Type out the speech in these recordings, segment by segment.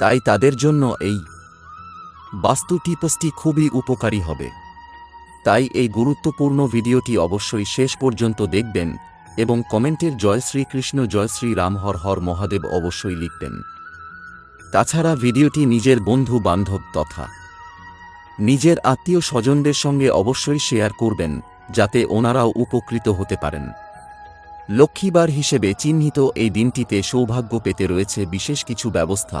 তাই তাদের জন্য এই বাস্তু টিপসটি খুবই উপকারী হবে। তাই এই গুরুত্বপূর্ণ ভিডিওটি অবশ্যই শেষ পর্যন্ত দেখবেন এবং কমেন্টের জয় শ্রীকৃষ্ণ, জয় শ্রী রাম, হর হর মহাদেব অবশ্যই লিখবেন। তাছাড়া ভিডিওটি নিজের বন্ধু বান্ধব তথা নিজের আত্মীয় স্বজনদের সঙ্গে অবশ্যই শেয়ার করবেন, যাতে ওনারাও উপকৃত হতে পারেন। লক্ষ্মীবার হিসেবে চিহ্নিত এই দিনটিতে সৌভাগ্য পেতে রয়েছে বিশেষ কিছু ব্যবস্থা।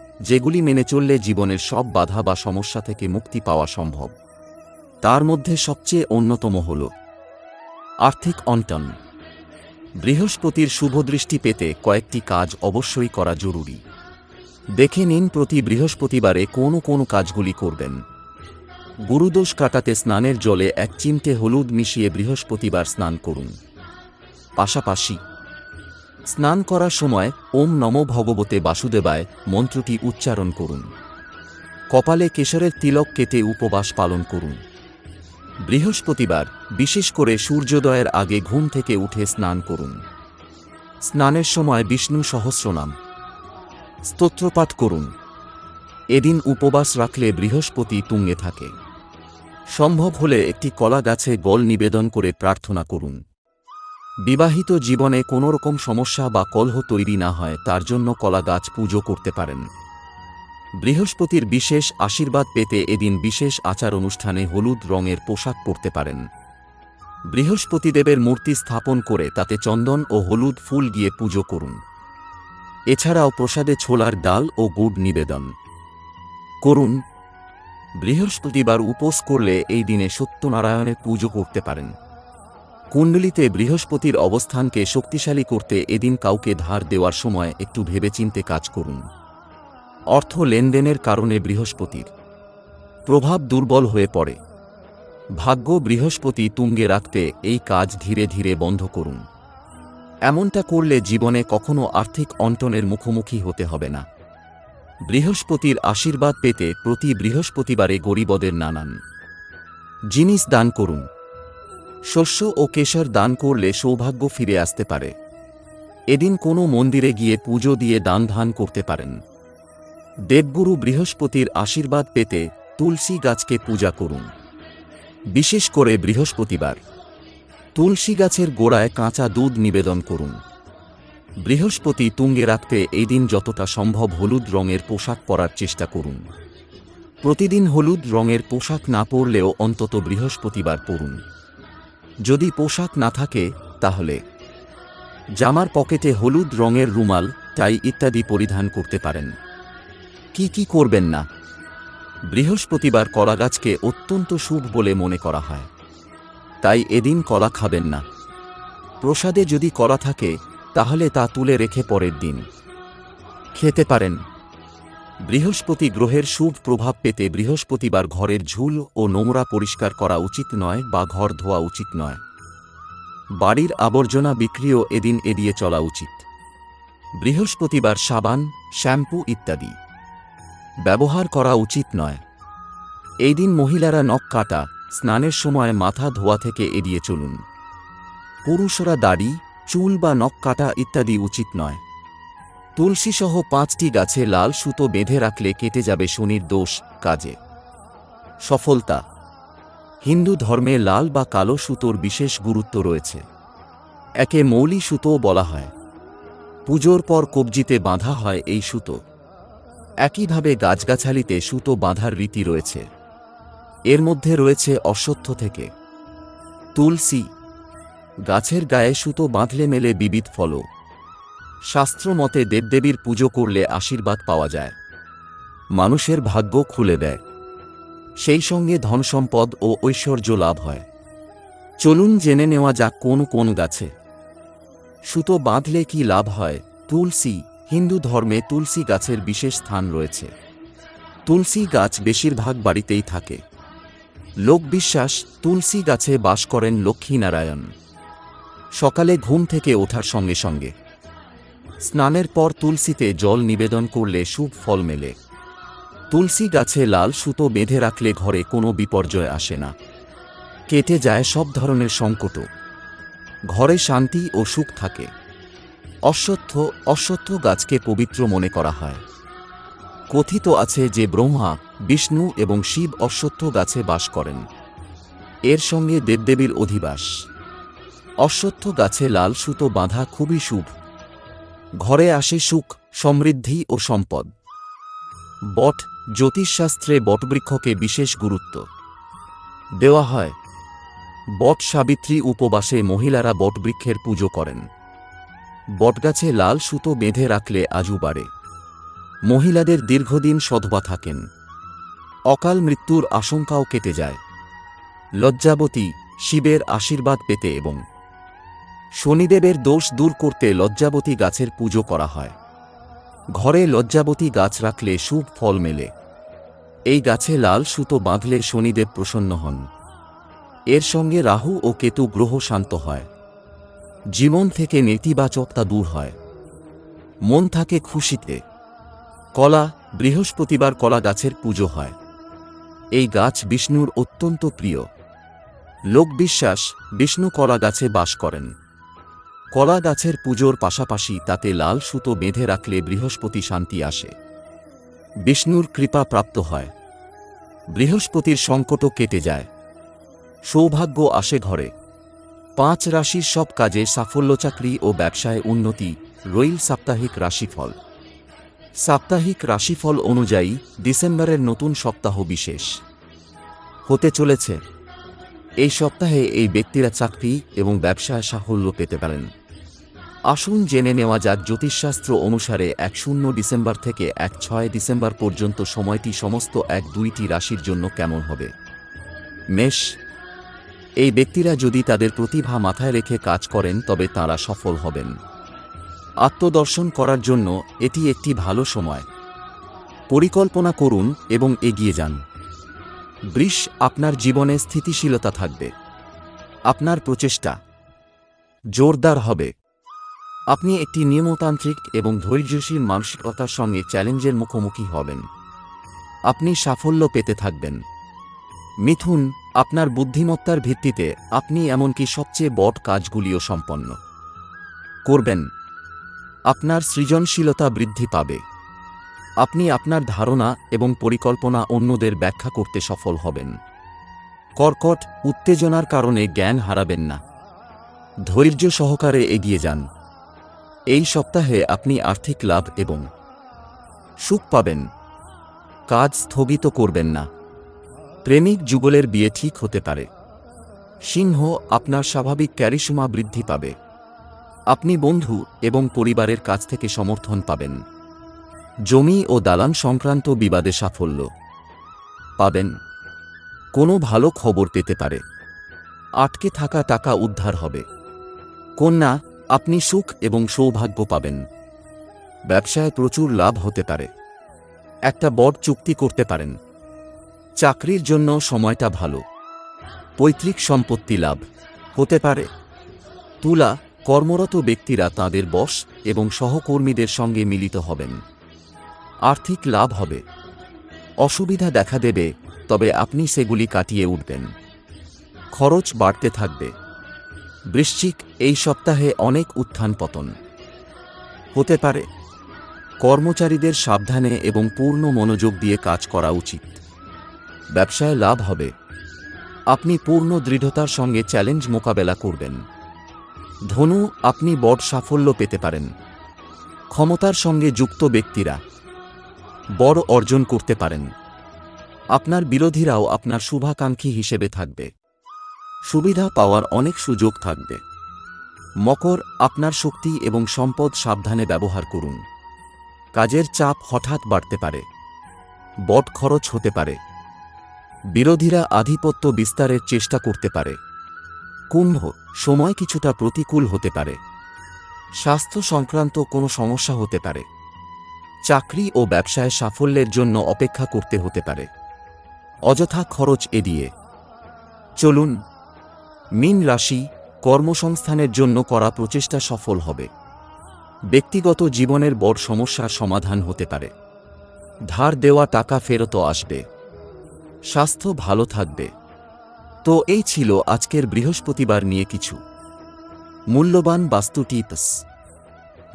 যেগুলি মেনে চললে জীবনের সব বাধা বা সমস্যা থেকে মুক্তি পাওয়া সম্ভব। তার মধ্যে সবচেয়ে অন্যতম হল আর্থিক অন্টন। বৃহস্পতির শুভদৃষ্টি পেতে কয়েকটি কাজ অবশ্যই করা জরুরি। দেখে নিন প্রতি বৃহস্পতিবারে কোন কোন কাজগুলি করবেন। গুরুদোষ কাটাতে স্নানের জলে এক চিমটে হলুদ মিশিয়ে বৃহস্পতিবার স্নান করুন। পাশাপাশি স্নান করার সময় ওম নম ভগবতে বাসুদেবায় মন্ত্রটি উচ্চারণ করুন। কপালে কেশরের তিলক কেটে উপবাস পালন করুন। বৃহস্পতিবার, বিশেষ করে সূর্যোদয়ের আগে ঘুম থেকে উঠে স্নান করুন। স্নানের সময় বিষ্ণু সহস্রনাম। স্তোত্রপাঠ করুন। এদিন উপবাস রাখলে বৃহস্পতি তুঙ্গে থাকে। সম্ভব হলে একটি কলা গাছে গল নিবেদন করে প্রার্থনা করুন। বিবাহিত জীবনে কোনো রকম সমস্যা বা কলহ তৈরি না হয়, তার জন্য কলা গাছ পুজো করতে পারেন। বৃহস্পতির বিশেষ আশীর্বাদ পেতে এদিন বিশেষ আচার অনুষ্ঠানে হলুদ রঙের পোশাক পরতে পারেন। বৃহস্পতিদেবের মূর্তি স্থাপন করে তাতে চন্দন ও হলুদ ফুল গিয়ে পুজো করুন। এছাড়াও প্রসাদে ছোলার ডাল ও গুড় নিবেদন করুন। বৃহস্পতিবার উপোস করলে এই দিনে সত্যনারায়ণের পুজো করতে পারেন। কুণ্ডলিতে বৃহস্পতির অবস্থানকে শক্তিশালী করতে এদিন কাউকে ধার দেওয়ার সময় একটু ভেবেচিন্তে কাজ করুন। অর্থ লেনদেনের কারণে বৃহস্পতির প্রভাব দুর্বল হয়ে পড়ে। ভাগ্য বৃহস্পতি তুঙ্গে রাখতে এই কাজ ধীরে ধীরে বন্ধ করুন। এমনটা করলে জীবনে কখনো আর্থিক অন্টনের মুখোমুখি হতে হবে না। বৃহস্পতির আশীর্বাদ পেতে প্রতি বৃহস্পতিবারে গরিবদের নানান জিনিস দান করুন। শস্য ও কেশর দান করলে সৌভাগ্য ফিরে আসতে পারে। এদিন কোনো মন্দিরে গিয়ে পুজো দিয়ে দান ধান করতে পারেন। দেবগুরু বৃহস্পতির আশীর্বাদ পেতে তুলসী গাছকে পূজা করুন। বিশেষ করে বৃহস্পতিবার। তুলসী গাছের গোড়ায় কাঁচা দুধ নিবেদন করুন। বৃহস্পতি তুঙ্গে রাখতে এই দিন যতটা সম্ভব হলুদ রঙের পোশাক পরার চেষ্টা করুন। প্রতিদিন হলুদ রঙের পোশাক না পরলেও অন্তত বৃহস্পতিবার পরুন। যদি পোশাক না থাকে, তাহলে। জামার পকেটে হলুদ রঙের রুমাল, টাই ইত্যাদি পরিধান করতে পারেন। কি কি করবেন না? বৃহস্পতিবার কলা গাছকে অত্যন্ত শুভ বলে মনে করা হয়। তাই এদিন কলা খাবেন না। প্রসাদে যদি কলা থাকে, তাহলে তা তুলে রেখে পরের দিন। খেতে পারেন। বৃহস্পতি গ্রহের শুভ প্রভাব পেতে বৃহস্পতিবার ঘরের ঝুল ও নোংরা পরিষ্কার করা উচিত নয় বা ঘর ধোয়া উচিত নয়। বাড়ির আবর্জনা বিক্রিও এদিন এড়িয়ে চলা উচিত। বৃহস্পতিবার সাবান, শ্যাম্পু ইত্যাদি। ব্যবহার করা উচিত নয়। এই দিন মহিলারা নখ কাটা, স্নানের সময় মাথা ধোয়া থেকে এড়িয়ে চলুন। পুরুষরা দাড়ি, চুল বা নখ কাটা ইত্যাদি উচিত নয়। তুলসীসহ পাঁচটি গাছে লাল সুতো বেঁধে রাখলে কেটে যাবে শনির দোষ কাজে। সফলতা। হিন্দু ধর্মে লাল বা কালো সুতোর বিশেষ গুরুত্ব রয়েছে। একে মৌলি সুতোও বলা হয়। পুজোর পর কবজিতে বাঁধা হয় এই সুতো। একইভাবে গাছগাছালিতে সুতো বাঁধার রীতি রয়েছে। এর মধ্যে রয়েছে অশ্বত্থ থেকে। তুলসী। গাছের গায়ে সুতো বাঁধলে মেলে বিবিধ ফল শাস্ত্র মতে দেবদেবীর পুজো করলে আশীর্বাদ পাওয়া যায়। মানুষের ভাগ্য খুলে দেয়। সেই সঙ্গে ধনসম্পদ ও ঐশ্বর্য লাভ হয়। চলুন জেনে নেওয়া যাক কোন কোন গাছে। সুতো বাঁধলে কি লাভ হয়? তুলসী, হিন্দু ধর্মে তুলসী গাছের বিশেষ স্থান রয়েছে। তুলসী গাছ বেশিরভাগ বাড়িতেই থাকে। লোকবিশ্বাস তুলসী গাছে বাস করেন লক্ষ্মীনারায়ণ। সকালে ঘুম থেকে ওঠার সঙ্গে সঙ্গে। স্নানের পর তুলসীতে জল নিবেদন করলে শুভ ফল মেলে। তুলসী গাছে লাল সুতো বেঁধে রাখলে ঘরে কোনো বিপর্যয় আসে না। কেটে যায় সব ধরনের সংকটও। ঘরে শান্তি ও সুখ থাকে। অশ্বত্থ অশ্বত্থ গাছকে পবিত্র মনে করা হয়। কথিত আছে যে ব্রহ্মা, বিষ্ণু এবং শিব অশ্বত্থ গাছে বাস করেন। এর সঙ্গে দেবদেবীর অধিবাস। অশ্বত্থ গাছে লাল সুতো বাঁধা খুবই শুভ। ঘরে আসে সুখ, সমৃদ্ধি ও সম্পদ। বট জ্যোতিষশাস্ত্রে বটবৃক্ষকে বিশেষ গুরুত্ব। দেওয়া হয়, বট সাবিত্রী উপবাসে মহিলারা বটবৃক্ষের পুজো করেন। বটগাছে লাল সুতো বেঁধে রাখলে আজু বাড়ে। মহিলাদের দীর্ঘদিন সধবা থাকেন। অকাল মৃত্যুর আশঙ্কাও কেটে যায়। লজ্জাবতী, শিবের আশীর্বাদ পেতে এবং শনিদেবের দোষ দূর করতে লজ্জাবতী গাছের পুজো করা হয়। ঘরে লজ্জাবতী গাছ রাখলে শুভ ফল মেলে। এই গাছে লাল সুতো বাঁধলে শনিদেব প্রসন্ন হন। এর সঙ্গে রাহু ও কেতু গ্রহ শান্ত হয়। জীবন থেকে নেতিবাচকতা দূর হয়। মন থাকে খুশিতে। কলা, বৃহস্পতিবার কলা গাছের পুজো হয়। এই গাছ বিষ্ণুর অত্যন্ত প্রিয়। লোকবিশ্বাস, বিষ্ণু কলা গাছে বাস করেন। কলা গাছের পুজোর পাশাপাশি তাতে লাল সুতো বেঁধে রাখলে বৃহস্পতি শান্তি আসে। বিষ্ণুর কৃপা প্রাপ্ত হয়। বৃহস্পতির সংকটও কেটে যায়। সৌভাগ্য আসে ঘরে। পাঁচ রাশির সব কাজে সাফল্য চাকরি ও ব্যবসায় উন্নতি, রইল সাপ্তাহিক রাশিফল। সাপ্তাহিক রাশিফল অনুযায়ী ডিসেম্বরের নতুন সপ্তাহ বিশেষ। হতে চলেছে। এই সপ্তাহে এই ব্যক্তিরা চাকরি এবং ব্যবসায় সাফল্য পেতে পারেন। আসুন জেনে নেওয়া যাক জ্যোতিষশাস্ত্র অনুসারে এক শূন্য ডিসেম্বর থেকে এক ছয় ডিসেম্বর পর্যন্ত সময়টি সমস্ত এক দুইটি রাশির জন্য কেমন হবে? মেষ। এই ব্যক্তিরা যদি তাদের প্রতিভা মাথায় রেখে কাজ করেন, তবে তারা সফল হবেন। আত্মদর্শন করার জন্য এটি একটি ভালো সময়। পরিকল্পনা করুন এবং এগিয়ে যান। বৃষ, আপনার জীবনে স্থিতিশীলতা থাকবে। আপনার প্রচেষ্টা জোরদার হবে। আপনি একটি নিয়মতান্ত্রিক এবং ধৈর্যশীল মানসিকতার সঙ্গে চ্যালেঞ্জের মুখোমুখি হবেন। আপনি সাফল্য পেতে থাকবেন। মিথুন, আপনার বুদ্ধিমত্তার ভিত্তিতে আপনি এমনকি সবচেয়ে বড় কাজগুলিও সম্পন্ন করবেন। আপনার সৃজনশীলতা বৃদ্ধি পাবে। আপনি আপনার ধারণা এবং পরিকল্পনা অন্যদের ব্যাখ্যা করতে সফল হবেন। কর্কট, উত্তেজনার কারণে জ্ঞান হারাবেন না। ধৈর্য সহকারে এগিয়ে যান। এই সপ্তাহে আপনি আর্থিক লাভ এবং সুখ পাবেন। কাজ স্থগিত করবেন না। প্রেমিক যুগলের বিয়ে ঠিক হতে পারে। সিংহ আপনার স্বাভাবিক ক্যারিসুমা বৃদ্ধি পাবে। আপনি বন্ধু এবং পরিবারের কাছ থেকে সমর্থন পাবেন। জমি ও দালান সংক্রান্ত বিবাদে সাফল্য পাবেন। কোনো ভালো খবর পেতে পারে। আটকে থাকা টাকা উদ্ধার হবে। কন্যা আপনি সুখ এবং সৌভাগ্য পাবেন। ব্যবসায় প্রচুর লাভ হতে পারে। একটা বড় চুক্তি করতে পারেন। চাকরির জন্য সময়টা ভালো। পৈতৃক সম্পত্তি লাভ হতে পারে। তুলা, কর্মরত ব্যক্তিরা তাদের বস এবং সহকর্মীদের সঙ্গে মিলিত হবেন। আর্থিক লাভ হবে। অসুবিধা দেখা দেবে, তবে আপনি সেগুলি কাটিয়ে উঠবেন। খরচ বাড়তে থাকবে। বৃশ্চিক এই সপ্তাহে অনেক উত্থান পতন। হতে পারে, কর্মচারীদের সাবধানে এবং পূর্ণ মনোযোগ দিয়ে কাজ করা উচিত। ব্যবসায় লাভ হবে। আপনি পূর্ণ দৃঢ়তার সঙ্গে চ্যালেঞ্জ মোকাবেলা করবেন। ধনু, আপনি বড় সাফল্য পেতে পারেন। ক্ষমতার সঙ্গে যুক্ত ব্যক্তিরা বড় অর্জন করতে পারেন। আপনার বিরোধীরাও আপনার শুভাকাঙ্ক্ষী হিসেবে থাকবে। সুবিধা পাওয়ার অনেক সুযোগ থাকবে। মকর আপনার শক্তি এবং সম্পদ সাবধানে ব্যবহার করুন। কাজের চাপ হঠাৎ বাড়তে পারে। বট খরচ হতে পারে। বিরোধীরা আধিপত্য বিস্তারের চেষ্টা করতে পারে। কুম্ভ সময় কিছুটা প্রতিকূল হতে পারে। স্বাস্থ্য সংক্রান্ত কোনো সমস্যা হতে পারে। চাকরি ও ব্যবসায় সাফল্যের জন্য অপেক্ষা করতে হতে পারে। অযথা খরচ এড়িয়ে। চলুন মিন রাশি কর্মসংস্থানের জন্য করা প্রচেষ্টা সফল হবে। ব্যক্তিগত জীবনের বড় সমস্যার সমাধান হতে পারে। ধার দেওয়া টাকা ফেরত আসবে। স্বাস্থ্য ভালো থাকবে। তো এই ছিল আজকের বৃহস্পতিবার নিয়ে কিছু। মূল্যবান বাস্তু টিপস।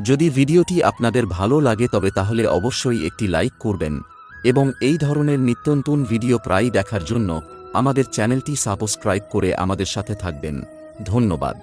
যদি ভিডিওটি আপনাদের ভালো লাগে তবে তাহলে অবশ্যই একটি লাইক করবেন এবং এই ধরনের নিত্যন্তন ভিডিও প্রায়ই দেখার জন্য আমাদের চ্যানেলটি সাবস্ক্রাইব করে আমাদের সাথে থাকবেন। ধন্যবাদ।